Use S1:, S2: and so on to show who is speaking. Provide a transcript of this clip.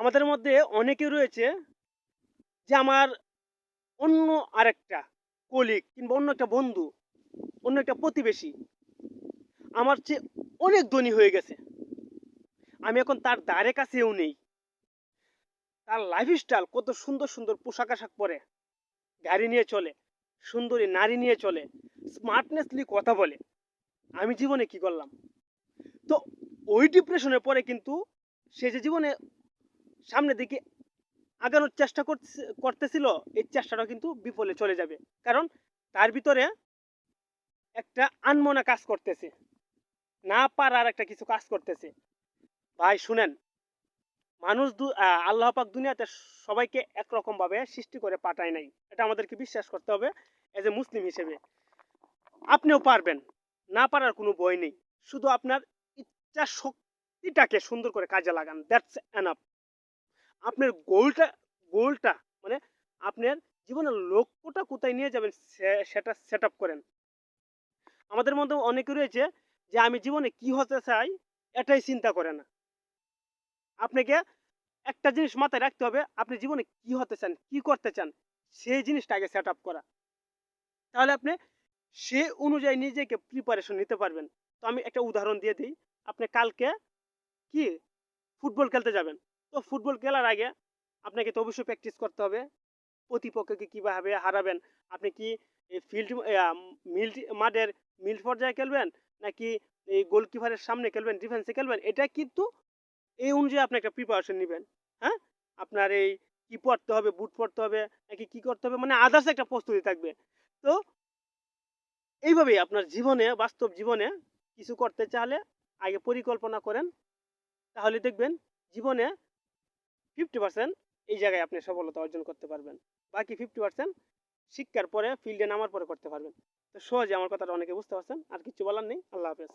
S1: আমাদের মধ্যে অনেকে রয়েছে যে আমার অন্য আরেকটা কলিগ কিংবা অন্য একটা বন্ধু, অন্য একটা প্রতিবেশী আমার চেয়ে অনেক ধনী হয়ে গেছে। আমি এখন তার দ্বারে কাছেও নেই। তার লাইফস্টাইল কত সুন্দর সুন্দর পোশাক আশাক পরে, গাড়ি নিয়ে চলে, সুন্দরী নারী নিয়ে চলে স্মার্টনেসলি কথা বলে। আমি জীবনে কি করলাম? তো ওই ডিপ্রেশনের পরে কিন্তু সে যে জীবনে সামনের দিকে আগানোর চেষ্টা করতেছিল, এই চেষ্টাটা কিন্তু বিফলে চলে যাবে। কারণ তার ভিতরে একটা আনমনা কাজ করতেছে। না পারার একটা কিছু কাজ করতেছে। ভাই, শুনেন, মানুষ আল্লাহ পাক দুনিয়াতে সবাইকে একরকম ভাবে সৃষ্টি করে পাঠায় নাই। এটা আমাদেরকে বিশ্বাস করতে হবে এজ এ মুসলিম হিসেবে। আপনিও পারবেন, না পারার কোনো বই নেই। শুধু আপনার ইচ্ছা শক্তিটাকে সুন্দর করে কাজে লাগান দ্যাটস এনাফ আপনার গোলটা গোলটা মানে আপনার জীবনের লক্ষ্যটা কোথায় নিয়ে যাবেন সেটা সেট আপ করেন। আমাদের মধ্যে অনেকে রয়েছে যে আমি জীবনে কি হতে চাই, এটাই চিন্তা করে না। আপনাকে একটা জিনিস মাথায় রাখতে হবে, আপনি জীবনে কি হতে চান, কি করতে চান, সেই জিনিসটা আগে সেট আপ করা। তাহলে আপনি সে অনুযায়ী নিজেকে প্রিপারেশন নিতে পারবেন। তো আমি একটা উদাহরণ দিয়ে দিই। আপনি কালকে কি? ফুটবল খেলতে যাবেন। তো ফুটবল খেলার আগে আপনাকে তো অবশ্যই প্র্যাকটিস করতে হবে। প্রতিপক্ষকে কীভাবে হারাবেন? আপনি কি ফিল্ড মিল্ড মাঠের মিল্ড পর্যায়ে খেলবেন? নাকি এই গোলকিপারের সামনে খেলবেন ডিফেন্সে খেলবেন? এটা কিন্তু এই অনুযায়ী আপনি একটা প্রিপারেশন নেবেন। হ্যাঁ? আপনার এই কি পড়তে হবে বুট পড়তে হবে, নাকি কি করতে হবে? মানে আদার্স একটা প্রস্তুতি থাকবে। তো এইভাবেই আপনার জীবনে, বাস্তব জীবনে কিছু করতে চাইলে আগে পরিকল্পনা করেন। তাহলে দেখবেন জীবনে ফিফটি পার্সেন্ট এই জায়গায় আপনি সফলতা অর্জন করতে পারবেন। বাকি ফিফটি পার্সেন্ট শিক্ষার পরে ফিল্ডে নামার পরে করতে পারবেন। তো সহজে আমার কথাটা অনেকে বুঝতে পারছেন, আর কিছু বলার নেই। আল্লাহ হাফেজ।